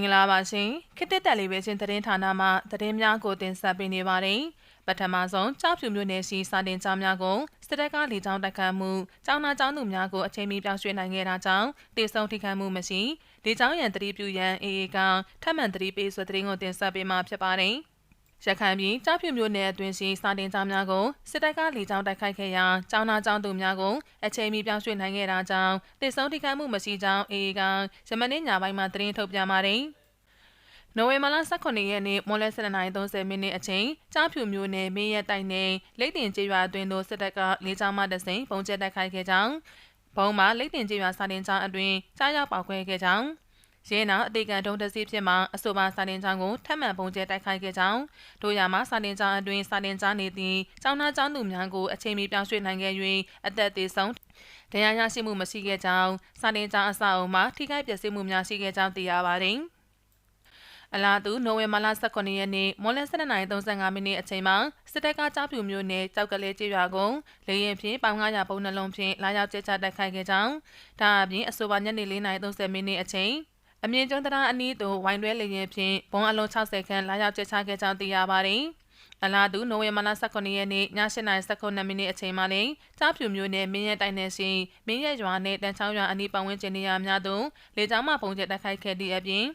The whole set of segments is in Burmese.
င်္ဂလာပါရှင်ခေတ်တက်တယ်လေးပဲရှင်သတင်းဌာနမှသတင်းများကိုတင်ဆက်ပေးနေပါတယ်ပထမဆုံးကြောက်ဖြူမျိုးနယ်ရှိစာတင်ကျောင်းများကိုစစ်တပ်ကလေကြောင်းတိုက်ခတ်မှုကျောင်းသားကျောင်းသူများကိုအချိန်မီပြောင်းရွှေ့နိုင်ခဲ့တာကြောင့်တေဆုံးထိခိုက်မှုမရှိလေကြောင်းရန်တတိပြုရန်အေအေကထပ်မံတတိပေးဆိုသတင်းကိုတင်ဆက်ပေးမှာဖြစ်ပါတယ် ရခိုင်ပြည်ကြောက်ဖြူမျိုးနယ်အတွင်းရှိစာတင်ကျောင်းများကိုစစ်တပ်ကလေကြောင်းတိုက်ခိုက်ခဲ့ရာကျောင်းသားကျောင်းသူများကိုအချိန်မီပြောင်းရွှေ့နိုင်ခဲ့တာကြောင့်တည်ဆုံးထိခိုက်မှုမရှိကြောင်းအေအေကယမနေ့ညပိုင်းမှာသတင်းထုတ်ပြန်ပါတယ်။နိုဝင်ဘာလ18ရက်နေ့မွန်လဲ7:30မိနစ်အချိန်ကြားဖြူမျိုးနယ်မင်းရဲတိုက်နယ်လိတ်တင်ကျေးရွာအတွင်းသို့စစ်တပ်ကလေကြောင်းမှတစိန်ပုံကျဲတိုက်ခိုက်ခဲ့ကြောင်းဘုံမှာလိတ်တင်ကျေးရွာစာတင်ကျောင်းအတွင်းကြားရောက်ပေါက်ခွဲခဲ့ကြောင်း ရင်းနောက်အသေးကံတုံးတစီဖြစ်မှအဆိုပါစာတင်ကျောင်းကိုထပ်မံပုံကျဲတိုက်ခိုက်ခဲ့ကြောင်းတို့ရမှာစာတင်ကျောင်းအတွင်းစာတင်ကျောင်းနေသည့်ကျောင်းသားကျောင်းသူများကိုအချိန်မီပြောင်းရွှေ့နိုင်ခဲ့၍အသက်သေးဆုံးတရားရရှိမှုမရှိခဲ့ကြောင်းစာတင်ကျောင်းအဆောက်အအုံမှာထိခိုက်ပျက်စီးမှုများရှိခဲ့ကြောင်းသိရပါသည်အလားတူနိုဝင်ဘာလ18ရက်နေ့မွန်လယ်7:35မိနစ်အချိန်မှာစစ်တပ်ကကြောက်ဖြူမျိုးနယ်ကြောက်ကလေးကျေးရွာကိုလေရင်ဖြင့်ပေါင်900ပုံနှလုံးဖြင့်လာရောက်ကျချတိုက်ခိုက်ခဲ့ကြောင်းဒါအပြင်အဆိုပါညနေ4:30မိနစ်အချိန် အမြင့်ကျွန်းတရားအနီးသို့ဝိုင်းတွဲလေရင်ဖြင့်ဘုံအလုံး60ခန်းလာရောက်ကျချခဲ့ကြောင်းသိရပါတယ်။အလားတူနိုဝင်ဘာလ18ရက်နေ့ည8:19မိနစ်အချိန်မှာလည်းကြားဖြူမျိုးနယ်မင်းရဲတိုင်းနယ်ရှိမင်းရဲရွာနဲ့တန်ချောင်းရွာအနီးပတ်ဝန်းကျင်နေရာများသို့လေကြောင်းမှပုံကျတိုက်ခိုက်ခဲ့သည့်အပြင်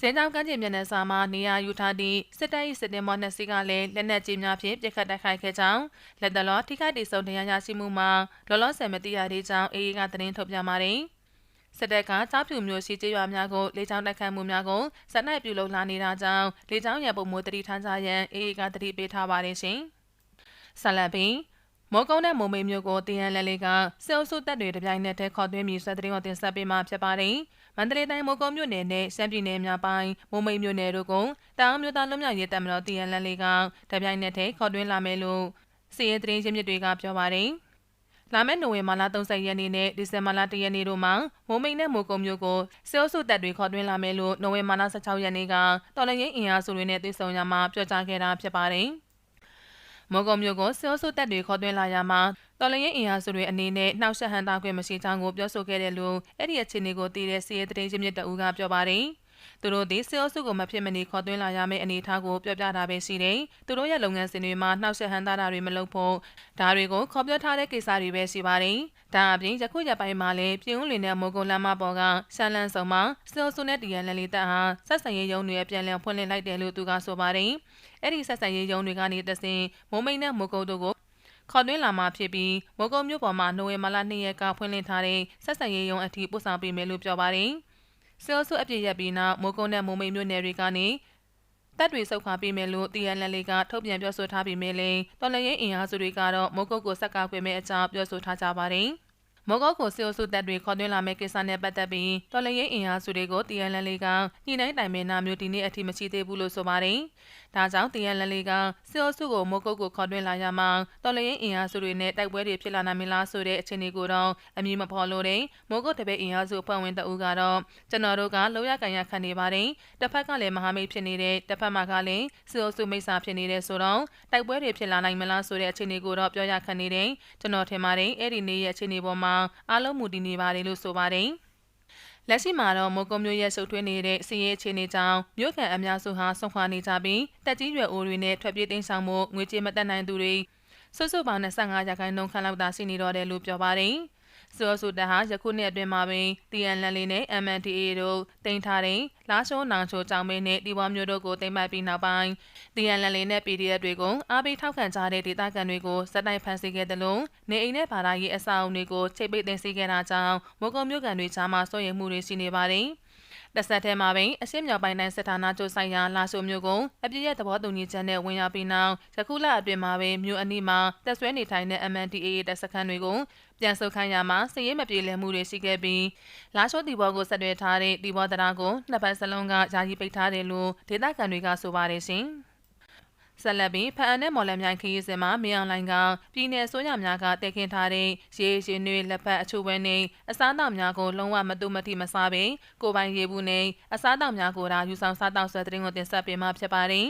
စင်ကြောင်ကမ်းခြေမျက်နှာစာမှာနေရာယူထားသည့်စစ်တပ်၏စစ်တင်မောနှစ်စီးကလည်းလက်နက်ကြီးများဖြင့်ပစ်ခတ်တိုက်ခိုက်ခဲ့ကြောင်းလက်တလောထိခိုက်ဒေဆုံးတရားရရှိမှုမှာလောလောဆယ်မသိရသေးကြောင်းအေအေကသတင်းထုတ်ပြန်ပါတယ်။ စစ်တပ်ကကြားဖြူမျိုးရှိကျေးရွာများကိုလေကြောင်းတိုက်ခိုက်မှုများကိုစက်နိုင်ပြုလုပ်လာနေတာကြောင့်လေကြောင်းရန်ပုံမှုတတိထမ်းကြရန်အေအေကတတိပေးထားပါတယ်ရှင်။ဆလန်ပင်မောကုန်းနဲ့မုံမိတ်မျိုးကိုတည်ရန်လက်လေးကစေအုပ်စုတပ်တွေတပြိုင်နက်တည်းခေါ်သွင်းပြီးစက်တရင်ကိုတင်ဆက်ပေးမှာဖြစ်ပါတယ်။မန္တလေးတိုင်းမောကုန်းမြို့နယ်နဲ့ရှမ်းပြည်နယ်များပိုင်းမုံမိတ်မြို့နယ်တို့ကိုတောင်မြို့သားလွတ်မြောက်ရေးတပ်မတော်တည်ရန်လက်လေးကတပြိုင်နက်တည်းခေါ်သွင်းလာမယ်လို့စီရင်တရင်ချင်းမြစ်တွေကပြောပါတယ်။ လာမယ့်နိုဝင်ဘာလ30ရက်နေ့နဲ့ဒီဇင်ဘာလ1ရက်နေ့တို့မှာမိုးမိန်နဲ့မိုးကုံမျိုးကိုစေအုပ်စုတပ်တွေခေါ်တွင်းလာမယ်လို့နိုဝင်ဘာလ16ရက်နေ့ကတော်လရင်အင်အားစုတွေနဲ့တွေ့ဆုံရမှာပြောကြားခဲ့တာဖြစ်ပါတယ်။မော်ကုံမျိုးကိုစေအုပ်စုတပ်တွေခေါ်တွင်းလာရမှာတော်လရင်အင်အားစုတွေအနေနဲ့နှောက်ယှက်ဟန်တာခွင့်မရှိကြောင်းကိုပြောဆိုခဲ့တယ်လို့အဲ့ဒီအခြေအနေကိုသိတဲ့စီးရဲတရင်ချင်းမြစ်တအူးကပြောပါတယ်။ သူတို့သည်စေအုပ်စုကိုမဖြစ်မနေခေါ်သွင်းလာရမယ့်အနေအထားကိုပြောပြတာပဲရှိတယ်။သူတို့ရဲ့လုပ်ငန်းစဉ်တွေမှာနှောက်ယှက်ဟန်တာတာတွေမလုပ်ဖို့ဒါတွေကိုခေါ်ပြောထားတဲ့ကိစ္စတွေပဲရှိပါတယ်။ဒါအပြင်ယခုရက်ပိုင်းမှာလည်းပြည်ဦးလင်နဲ့မိုးကုန်းလမ်းမပေါ်ကရှမ်းလန်းဆောင်မှာစေအုပ်စုနဲ့တရန်လန်လေးတပ်ဟာဆက်ဆံရေးရုံးတွေပြန်လည်ဖွင့်လှစ်လိုက်တယ်လို့သူကဆိုပါတယ်။အဲ့ဒီဆက်ဆံရေးရုံးတွေကနေတဆင်မိုးမိန်နဲ့မိုးကုန်းတို့ကိုခေါ်သွင်းလာမှာဖြစ်ပြီးမိုးကုံမြို့ပေါ်မှာနိုဝင်ဘာလ2ရက်ကဖွင့်လှစ်ထားတဲ့ဆက်ဆံရေးရုံးအထိပို့ဆောင်ပေးမယ်လို့ပြောပါတယ်။ ဆဲလ်ဆုအပြည့်ရက်ပြီးနောက်မိုးကုန်းနဲ့မိုးမိန်မြို့နယ်တွေကနေတပ်တွေဆုတ်ခွာပြီးမယ်လို့တီယန်လန်လေးကထုတ်ပြန်ပြောဆိုထားပြီးမြဲလေတော်လရင်အင်အားစုတွေကတော့မိုးကုတ်ကိုဆက်ကားခွင့်မဲ့အကြောင်းပြောဆိုထားကြပါတယ်။မော်ကော့ကိုစီအိုစုတပ်တွေခေါ်သွင်းလာမယ့်ကိစ္စနဲ့ပတ်သက်ပြီးတော်လရင်အင်အားစုတွေကိုတီယန်လန်လေးကညှိနှိုင်းတိုင်ပင်နာမျိုးဒီနေ့အထိမရှိသေးဘူးလို့ဆိုပါတယ်။ ဒါကြောင့်တီယန်လန်လေးကစီအိုစုကိုမော်ကော့ကိုခေါ်သွင်းလာရမှာတော်လရင်အင်အားစုတွေနဲ့တိုက်ပွဲတွေဖြစ်လာနိုင်မလားဆိုတဲ့အခြေအနေကိုတော့အမည်မဖော်လို့တဲ့မော်ကော့တပည့်အင်အားစုအဖွဲ့ဝင်တအူးကတော့ကျွန်တော်တို့ကလောရကန်ရခံနေပါတယ်။တစ်ဖက်ကလည်းမဟာမိတ်ဖြစ်နေတဲ့တစ်ဖက်မှာကလည်းစီအိုစုမိတ်ဆာဖြစ်နေတဲ့ဆိုတော့တိုက်ပွဲတွေဖြစ်လာနိုင်မလားဆိုတဲ့အခြေအနေကိုတော့ပြောရခံနေတယ်။ကျွန်တော်ထင်ပါတယ်အဲ့ဒီနေ့ရဲ့အခြေအနေပေါ်မှာအားလုံးမူတည်နေပါတယ်လို့ဆိုပါတယ်။ လက်ရှိမှာတော့မိုးကုံမျိုးရဲ့ဆုတ်ထွေးနေတဲ့စီးရဲအခြေအနေကြောင့်မြို့ခံအများစုဟာဆုံးခွာနေကြပြီးတက်ကြီးရွယ်အိုတွေနဲ့ထွက်ပြေးတိမ်းဆောင်မှုငွေကြေးမတက်နိုင်သူတွေစုစုပေါင်း25ရာခိုင်နှုန်းခန့်လောက်သာရှိနေတော့တယ်လို့ပြောပါတယ်။ ဆိုဆိုတဟာယခုနှစ်အတွင်းမှာပင် TN လန်လေးနဲ့ MNDA တို့တင်ထားတဲ့လာရှိုးနောင်ချိုကြောင်မင်းနဲ့ဒီဝါမျိုးတို့ကိုတင်ပတ်ပြီးနောက်ပိုင်း TN လန်လေးနဲ့ PDF တွေကိုအားပေးထောက်ခံကြတဲ့ဒေသခံတွေကိုစက်တိုက်ဖမ်းဆီးခဲ့တယ်လို့နေအိမ်နဲ့ဘာသာရေးအဆောက်အုံတွေကိုချိတ်ပိတ်သိမ်းဆည်းခဲ့တာကြောင့်မိုးကုံမြို့ကန်တွေကြားမှာစိုးရိမ်မှုတွေရှိနေပါတယ်။ တစ်ဆက်တည်းမှာပင်အရှင်းမြောက်ပိုင်းတိုင်းစစ်ဌာနချုပ်ဆိုင်ရာလာရှိုမျိုးကိုအပြည့်ရဲ့သဘောတူညီချက်နဲ့ဝင်ရောက်ပြီးနောက်ယခုလအတွင်းမှာပင်မြို့အနီးမှာတက်ဆွဲနေထိုင်တဲ့ MNDAA တပ်စခန်းတွေကိုပြန်ဆုတ်ခိုင်းရမှာစည်ရေးမပြေလည်မှုတွေရှိခဲ့ပြီးလာရှိုတီဘောကိုဆက်သွယ်ထားတဲ့တီဘောတရားကိုနှစ်ပတ်စလုံးကယာယီပိတ်ထားတယ်လို့ဒေသခံတွေကဆိုပါတယ်ရှင်။ ဆက်လက်ပြီးဖအန်နဲ့မော်လမြိုင်ခရီးစဉ်မှာမင်းအောင်လိုင်ကပြည်내ဆိုရများကတည်ခင်းထားတဲ့ရေရှင်တွေလက်ဖက်အချို့ဝဲနေအစားအသောက်များကိုလုံးဝမတုမတိမစားဘဲကိုပိုင်ရေဘူးနဲ့အစားအသောက်များကိုဒါယူဆောင်စားတောက်ဆွဲတဲ့တင်ကိုတင်ဆက်ပေးမှာဖြစ်ပါတယ်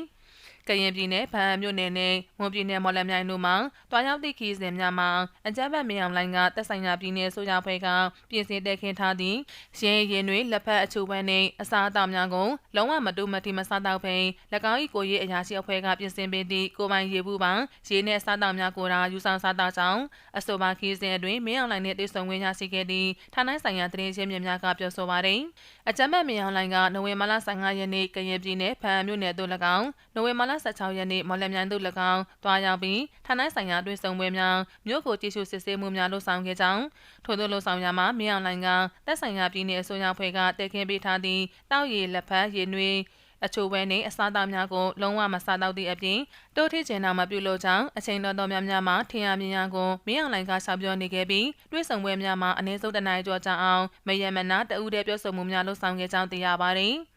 ကရင်ပြည်နယ်ဗဟန်းမြို့နယ်နဲ့မွန်ပြည်နယ်မော်လမြိုင်တို့မှာတွားရောက်သည့်ခီးစဉ်များမှာအကြမ်းဖက်မြေအောင်လိုင်းကတက်ဆိုင်ရာပြည်နယ်ဆိုရဖွဲ့ကပြင်ဆင်တက်ခင်းထားသည့်ရင်းရင်တွေလက်ဖက်အချို့ဘန်းနှင့်အစားအသောက်များကိုလုံးဝမတူမတိမစားတော့ဘဲ၎င်း၏ကိုရေးအရာရှိအဖွဲ့ကပြင်ဆင်ပေးသည့်ကိုပိုင်ရေဘူးပံရေနှင့်အစားအသောက်များကိုရာယူဆောင်စားတော့ကြောင်းအဆိုပါခီးစဉ်အတွင်းမင်းအောင်လိုင်းနှင့်တွေ့ဆုံခွင့်ရရှိခဲ့သည့်ဌာနဆိုင်ရာသတင်းရှင်းမြများကပြောဆိုပါရယ်အကြမ်းဖက်မြေအောင်လိုင်းကနိုဝင်ဘာလ15ရက်နေ့ကရင်ပြည်နယ်ဖန်မြို့နယ်သို့၎င်းနိုဝင်ဘာလ16ရက်နေ့မော်လမြိုင်သို့၎င်းတွားရောက်ပြီးဌာနဆိုင်ရာတွေ့ဆုံပွဲများမြို့ကိုတည်ရှိစစ်ဆေးမှုများလုပ်ဆောင်ခဲ့ကြောင်းထို့သောလုပ်ဆောင်ရမှာမင်းအောင်လိုင်းကတက်ဆိုင်ရာပြည်နယ်အစိုးရဖွဲ့ကတည်ခင်းပေးထားသည့်တောက်ရည်လက်ဖက်ရည်နွေးအချို့ပဲနှင့်အစားအသောက်များကိုလုံးဝမစားတော့သည့်အပြင်တိုးထိကျင်နာမပြုလို့ကြောင့်အချိန်တော်တော်များများမှာထင်ရမြင်ရကိုမင်းအောင်လိုင်ကဆောက်ပြောနေခဲ့ပြီးတွဲဆောင်ပွဲများမှာအနည်းဆုံးတနိုင်ကျော်ကြအောင်မယမနာတအူးတဲ့ပြောဆိုမှုများလှုပ်ဆောင်ခဲ့ကြောင်းသိရပါတယ်။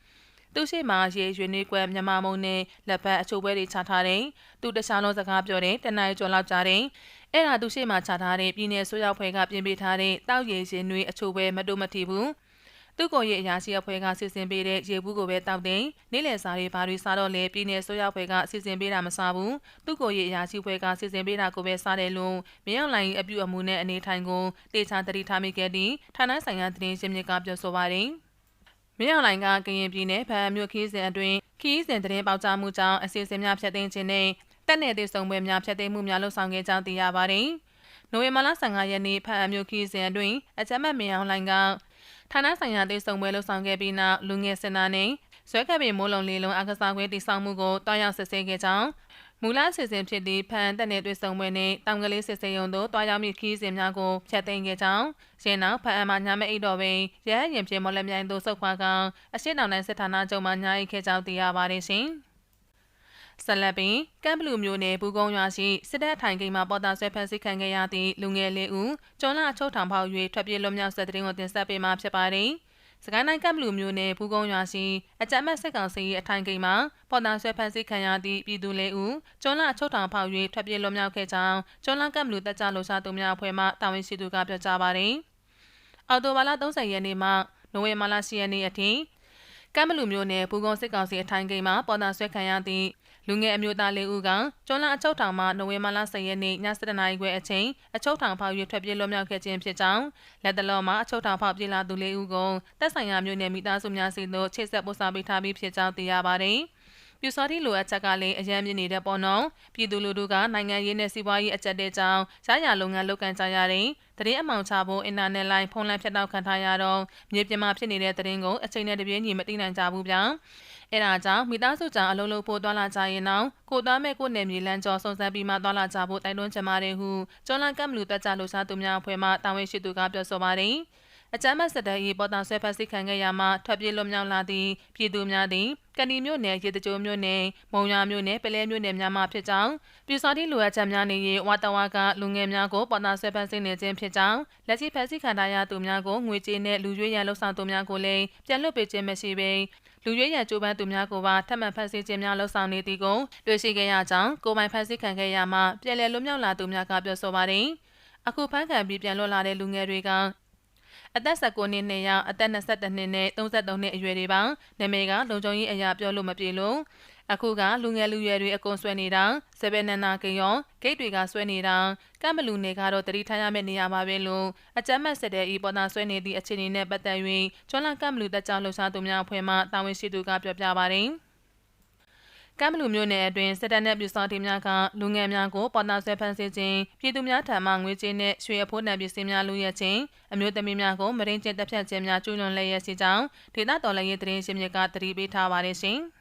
သူရှိမှရေရွှေနှွေးကွက်မြမမုံနဲ့လက်ဖက်အချို့ပွဲတွေချထားတယ်။သူတခြားလုံးစကားပြောတဲ့တနိုင်ကျော်လောက်ကြတယ်။အဲ့ဒါသူရှိမှချထားတဲ့ပြည်내ဆိုရောက်ဖွဲ့ကပြင်ပေးထားတဲ့တောက်ရည်ရှင်နှွေးအချို့ပွဲမတိုးမထီဘူး။သူ့ကိုရဲ့အရာရှိအဖွဲ့ကစီစဉ်ပေးတဲ့ရေဘူးကိုပဲတောက်တယ်။နေ့လယ်စာတွေဘာတွေစားတော့လဲပြည်နယ်ဆိုရအဖွဲ့ကစီစဉ်ပေးတာမစားဘူး။သူ့ကိုရဲ့အရာရှိအဖွဲ့ကစီစဉ်ပေးတာကိုပဲစားတယ်လို့မြေအောင်လိုင်းအပြုအမူနဲ့အနေထိုင်ကိုတေချာတတိထားမိခဲ့ပြီးဌာနဆိုင်ရာသတင်းရှင်းမြစ်ကပြောဆိုပါတယ်။ မြေအောင်လိုင်းကကရင်ပြည်နယ်ဗဟန်းမြို့ခီးစဉ်အတွင်းခီးစဉ်သတင်းပေါက်ကြားမှုကြောင့်အစီအစဉ်များဖျက်သိမ်းခြင်းနဲ့တက်နယ်သေးဆုံးပွဲများဖျက်သိမ်းမှုများလှုပ်ဆောင်ခဲ့ကြောင်းသိရပါတယ်။နိုဝင်ဘာလ15ရက်နေ့ဖဟန်းမြို့ခီးစဉ်အတွင်းအကြမ်းမဲ့မြေအောင်လိုင်းကဌာနဆိုင်ရာသေးဆုံပွဲလှုပ်ဆောင်ခဲ့ပြီးနောက်လူငယ်စင်နာနဲ့ဆွဲကပ်ပင်မိုးလုံလေးလုံးအကစားခွဲတည်ဆောက်မှုကိုတောင်းရောက်စစ်ဆေးခဲ့ကြောင်း မူလအစီအစဉ်ဖြစ်သည့်ဖန်တက်နယ်တွေ့ဆုံပွဲနှင့်တောင်ကလေးစစ်ဆေးရုံသို့တွားရောက်မိခီးစဉ်များကိုဖျက်သိမ်းခဲ့ကြောင်းရင်းနောက်ဖန်အမညာမအိတ်တော်ပင်ရဟရင်ပြင်းမော်လက်မြိုင်သို့ဆုတ်ခွာကောင်အရှိတောင်တိုင်းစစ်ဌာနချုပ်မှညာအိတ်ခဲ့ကြောင်းသိရပါတယ်ရှင်။ဆက်လက်ပြီးကမ်ဘလူမျိုးနယ်ဘူကုန်းရွာရှိစစ်တပ်ထိုင်ကိန်းမှာပေါ်တာဆွဲဖမ်းဆီးခံခဲ့ရသည့်လူငယ်လေးဦးကျောင်းလာအချုပ်ထောင်ပေါက်၍ထွက်ပြေးလွတ်မြောက်ဆက်တဲ့ရင်ကိုတင်ဆက်ပေးမှာဖြစ်ပါတယ်။ စကိုင်းတိုင်းကမ်ဘလူမျိုးနယ်ဘူကုန်းရွာရှိအကြမ်းမဲ့စစ်ကောင်စီအထိုင်ကိန်းမှာပေါ်တာဆွဲဖမ်းဆီးခံရသည့်ပြည်သူလေးဦးကျောင်းလာအချုပ်ထောင်ပေါက်၍ထွက်ပြေးလွတ်မြောက်ခဲ့ကြောင်းကျောင်းလာကမ်ဘလူတပ်ကြလှူရှားသူများအဖွဲ့မှတာဝန်ရှိသူကပြောကြားပါတယ်။အော်တိုဘာလ30ရက်နေ့မှနိုဝင်ဘာလ10ရက်နေ့အထိကမ်ဘလူမျိုးနယ်ဘူကုန်းစစ်ကောင်စီအထိုင်ကိန်းမှာပေါ်တာဆွဲခံရသည့် လူငယ်အမျိုးသားလေးဦးကကျွန်းလအချုပ်ထောင်မှနိုဝင်ဘာလ10ရက်နေ့ည7:00နာရီခွဲအချိန်အချုပ်ထောင်ဖောက်၍ထွက်ပြေးလွတ်မြောက်ခဲ့ခြင်းဖြစ်ကြောင်းလက်တလောမှာအချုပ်ထောင်ဖောက်ပြေးလာသူလေးဦးကိုတပ်ဆိုင်ရာမြို့နယ်မိသားစုများစီသို့ချိတ်ဆက်ပို့ဆောင်ပေးထားပြီးဖြစ်ကြောင်းသိရပါတယ်။ ပြူစောတိလိုအပ်ချက်ကလည်းအရန်မြင့်နေတဲ့ပေါ့နော်ပြည်သူလူထုကနိုင်ငံရေးနဲ့စီးပွားရေးအကြက်တဲ့ကြောင်းရရလုပ်ငန်းလုပ်ကန်ကြရတယ်တရင်အမောင်ချဖို့အင်တာနက်လိုင်းဖုန်းလိုင်းဖြတ်တောက်ခံထားရတော့မြေပြင်မှာဖြစ်နေတဲ့တရင်ကိုအချိန်နဲ့တပြေးညီမသိနိုင်ကြဘူးဗျာအဲဒါကြောင့်မိသားစုကြောင့်အလုံးလုံးဖို့သွားလာကြရင်တော့ကိုသားမဲ့ကိုနယ်မြေလမ်းကျော်စုံစမ်းပြီးမှသွားလာကြဖို့တိုက်တွန်းချင်ပါတယ်ဟုကျော်လန်ကမ်မလူတက်ကြလို့စားသူများအဖွဲ့မှတာဝန်ရှိသူကပြောဆိုပါတယ်။ အကြမ်းဖက်စစ်တပ်၏ပေါ်တာဆွဲဖက်စစ်ခံခဲ့ရမှထွက်ပြေးလွတ်မြောက်လာသည့်ပြည်သူများသည်ကဏီမြို့နယ်ရေတကြိုမြို့နယ်မုံရွာမြို့နယ်ပလဲမြို့နယ်များမှဖြစ်ကြောင်းပြူစောတိလိုအပ်ချက်များနေ၍ဝါတဝါကလူငယ်များကိုပေါ်တာဆွဲဖက်စစ်နေခြင်းဖြစ်ကြောင်းလက်ရှိဖက်စစ်ခံထားရသူများကိုငွေကြေးနှင့်လူရွေးရန်လှုပ်ဆောင်သူများကိုလည်းပြန်လွှတ်ပေးခြင်းမရှိဘဲလူရွေးရန်ကြိုးပမ်းသူများကိုပါထပ်မံဖက်စစ်ခြင်းများလှုပ်ဆောင်နေသည်ကိုတွေ့ရှိခဲ့ရကြောင်းကိုပိုင်ဖက်စစ်ခံခဲ့ရမှပြည်လည်လွတ်မြောက်လာသူများကပြောဆိုပါတယ်အခုဖမ်းခံပြီးပြန်လွတ်လာတဲ့လူငယ်တွေက အသက်19နှစ်နဲ့ရောက်အသက်22နှစ်နဲ့33နှစ်အရွယ်တွေပါနာမည်ကလုံခြုံရေးအရာပြောလို့မပြေလို့အခုကလူငယ်လူရွယ်တွေအကုန်ဆွဲနေတာဆယ်ဘယ်နန္နာကိယောဂိတ်တွေကဆွဲနေတာကမ်ဘလူနေကတော့တတိထားရမယ့်နေရာမှာပဲလို့အကြမ်းမဲ့ဆက်တဲ့ဤပေါ်တာဆွဲနေသည့်အခြေအနေနဲ့ပတ်သက်၍ကျွမ်းလကမ်ဘလူတက်ကြောင်လှူရှားသူများအဖွဲ့မှတာဝန်ရှိသူကပြောပြပါတယ်။ ကမ်ဘလူမျိုးနယ်အတွင်းစစ်တပ်နဲ့ပြည်စောတင်များကလူငယ်များကိုပေါ်တာဆွဲဖမ်းဆီးခြင်းပြည်သူများထံမှငွေကြေးနဲ့ရွှေအဖိုးနှံပစ္စည်းများလူရဲခြင်းအမျိုးသမီးများကိုမရင်းကျင်းတပ်ဖြတ်ခြင်းများကျူးလွန်လျက်ရှိကြောင်းဒေသတော်လှန်ရေးသတင်းရှင်မြစ်ကတတိပေးထားပါတယ်ရှင်။